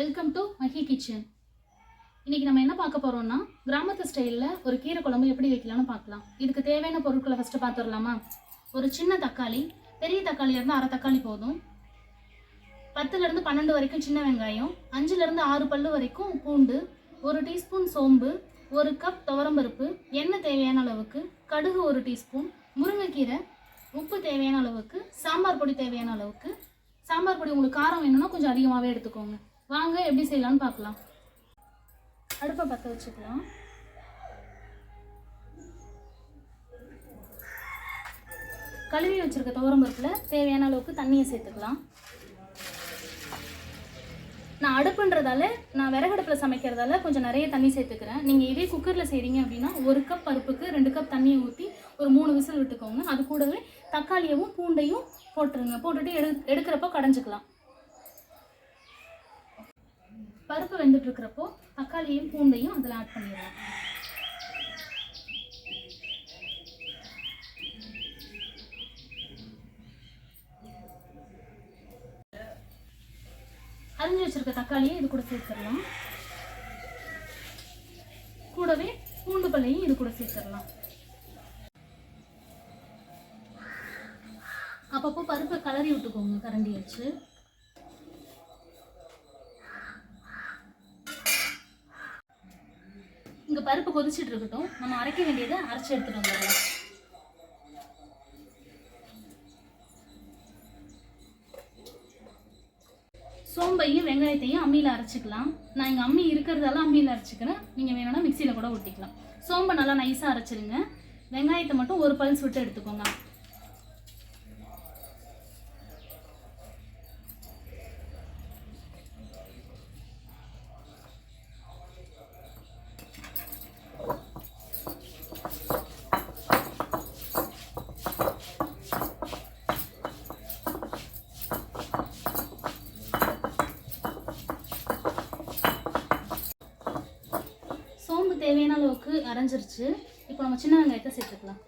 Welcome to Mahi kitchen இன்னைக்கு நம்ம என்ன பார்க்க போறோம்னா கிராமத்து ஸ்டைலில் ஒரு கீரை குழம்பு எப்படி வைக்கலாம்னு பார்க்கலாம். இதுக்கு தேவையான பொருட்களை ஃபஸ்ட்டு பார்த்துடலாமா? ஒரு சின்ன தக்காளி பெரிய தக்காளி இருந்தால் அரை தக்காளி போதும். பத்துலேருந்து பன்னெண்டு வரைக்கும் சின்ன வெங்காயம் அஞ்சுலேருந்து ஆறு பல்லு வரைக்கும் பூண்டு ஒரு டீஸ்பூன் சோம்பு ஒரு கப் துவரம்பருப்பு எண்ணெய் தேவையான அளவுக்கு கடுகு ஒரு டீஸ்பூன் முருங்கைக்கீரை உப்பு தேவையான அளவுக்கு சாம்பார் பொடி தேவையான அளவுக்கு. சாம்பார் பொடி உங்களுக்கு காரம் வேணும்னா கொஞ்சம் அதிகமாகவே எடுத்துக்கோங்க. வாங்க எப்படி செய்யலாம்னு பார்க்கலாம். அடுப்பை பற்ற வச்சுக்கலாம். கழுவி வச்சிருக்க துவரம் பருப்பில் தேவையான அளவுக்கு தண்ணியை சேர்த்துக்கலாம். நான் அடுப்புன்றதால நான் விறகடுப்பில் சமைக்கிறதால கொஞ்சம் நிறைய தண்ணி சேர்த்துக்கிறேன். நீங்கள் இதே குக்கரில் செய்கிறீங்க அப்படின்னா ஒரு கப் பருப்புக்கு ரெண்டு கப் தண்ணியை ஊற்றி ஒரு மூணு விசில் விட்டுக்கோங்க. அது கூடவே தக்காளியவும் பூண்டையும் போட்டுருங்க. போட்டுட்டு எடு எடுக்கிறப்போ கடைஞ்சிக்கலாம். பருப்பு வெந்துட்டு இருக்கிறப்போ தக்காளியையும் பூண்டையும் அதில் ஆட் பண்ணிடலாம். அரிஞ்சு வச்சிருக்க தக்காளியை இது கூட சேர்த்துடலாம். கூடவே பூண்டு பல்லையும் இது கூட சேர்த்துடலாம். அப்பப்போ பருப்பை கலரி விட்டுக்கோங்க கரண்டி வச்சு. இங்கே பருப்பு கொதிச்சிட்டு இருக்கட்டும். நம்ம அரைக்க வேண்டியதை அரைச்சி எடுத்துகிட்டு வந்துடலாம். சோம்பையும் வெங்காயத்தையும் அம்மியில் அரைச்சிக்கலாம். நான் இங்கே அம்மி இருக்கிறதால அம்மியில் அரைச்சிக்கிறேன். நீங்கள் வேணும்னா மிக்சியில் கூட ஒட்டிக்கலாம் சோம்பை நல்லா நைஸாக அரைச்சிருங்க. வெங்காயத்தை மட்டும் ஒரு பல்ஸ் விட்டு எடுத்துக்கோங்க சோம்பு தேவையான அளவுக்கு அரைஞ்சிருச்சு இப்போ நம்ம சின்ன வெங்காயத்தை சேர்த்துக்கலாம்.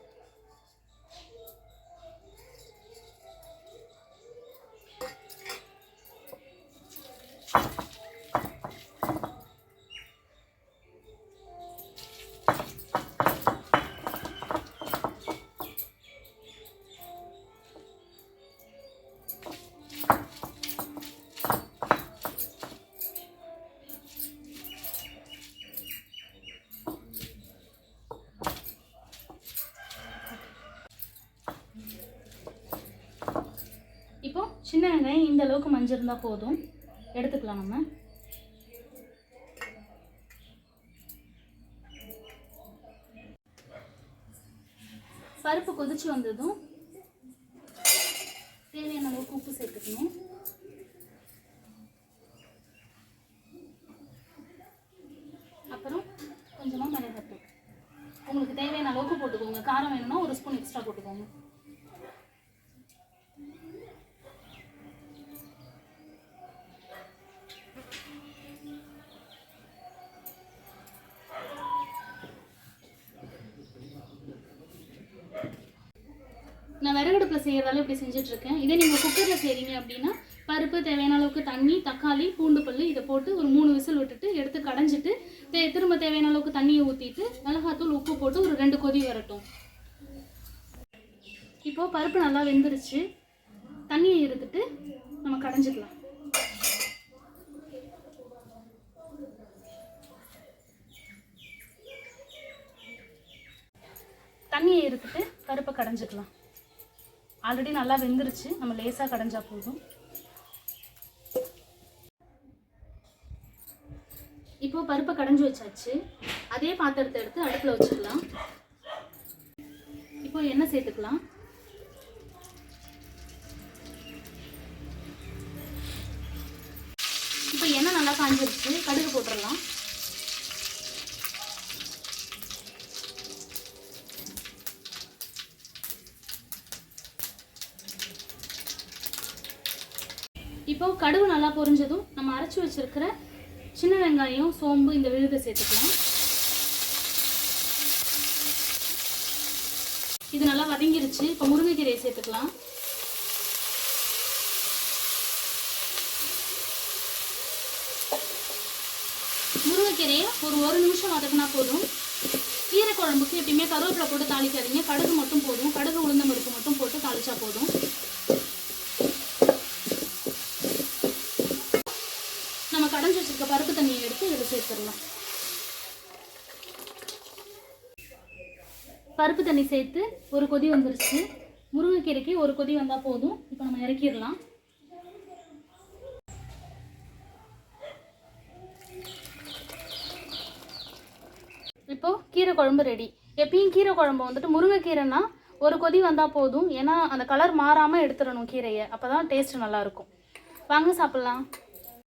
சின்ன வெங்காயம் இந்த அளவுக்கு மஞ்சள் இருந்தால் போதும். எடுத்துக்கலாம் நம்ம. பருப்பு கொதிச்சு வந்ததும் தேவையான அளவுக்கு உப்பு சேர்த்துக்கணும். அப்புறம் கொஞ்சமாக மிளகாத்தூள். உங்களுக்கு தேவையான அளவுக்கு போட்டுக்கோங்க. காரம் வேணும்னா ஒரு ஸ்பூன் எக்ஸ்ட்ரா போட்டுக்கோங்க. நான் விறகடுப்பில் செய்கிறதால இப்படி செஞ்சுட்டு இருக்கேன் இதே நீங்கள் குக்கரில் செய்கிறீங்க அப்படின்னா பருப்பு தேவையான அளவுக்கு தண்ணி தக்காளி பூண்டு பல்லு இதை போட்டு ஒரு மூணு விசில் விட்டுட்டு எடுத்து கடைஞ்சிட்டு தே திரும்ப தேவையான அளவுக்கு தண்ணியை ஊற்றிட்டு மிளகாத்தூள் உப்பு போட்டு ஒரு ரெண்டு கொதி வரட்டும். இப்போது பருப்பு நல்லா வெந்துருச்சு. தண்ணியை எடுத்துட்டு நம்ம கடைஞ்சிக்கலாம். தண்ணியை எடுத்துட்டு பருப்பை கடைஞ்சிக்கலாம். ஆல்ரெடி நல்லா வெந்துருச்சு. நம்ம லேசாக கடைஞ்சா போதும். இப்போது பருப்பை கடைஞ்சி வச்சாச்சு. அதே பாத்திரத்தை எடுத்து அடுப்பில் வச்சுக்கலாம். இப்போது எண்ணெய் சேர்த்துக்கலாம். இப்போ எண்ணெய் நல்லா காஞ்சிருச்சு. கடுகு போட்டுடலாம். இப்போ கடுகு நல்லா பொரிஞ்சதும் நம்ம அரைச்சி வச்சிருக்கிற சின்ன வெங்காயம் சோம்பு இந்த விழுதை சேர்த்துக்கலாம். இது நல்லா வதங்கிருச்சு. இப்போ முருங்கைக்கீரையை சேர்த்துக்கலாம். முருங்கைக்கீரையை ஒரு ஒரு நிமிஷம் வதக்கினா போதும். கீரை குழம்புக்கு எப்பயுமே கருவேப்பிலை போட்டு தாளிக்காதீங்க. கடுகு மட்டும் போதும். கடுகு உளுந்தம் பருப்பு மட்டும் போட்டு தாளிச்சா போதும். கடைஞ்சி வச்சிருக்க பருப்பு தண்ணியை எடுத்து இதில் சேர்த்துடலாம். பருப்பு தண்ணி சேர்த்து ஒரு கொதி வந்துருச்சு. முருங்கைக்கீரைக்கு ஒரு கொதி வந்தால் போதும். இப்போ நம்ம இறக்கிடலாம். இப்போ கீரை குழம்பு ரெடி எப்பயும் கீரை குழம்பு வந்துட்டு முருங்கைக்கீரைனா ஒரு கொதி வந்தால் போதும். ஏன்னா அந்த கலர் மாறாமல் எடுத்துடணும் கீரையை. அப்போ தான் டேஸ்ட் நல்லாயிருக்கும் வாங்க சாப்பிட்லாம்.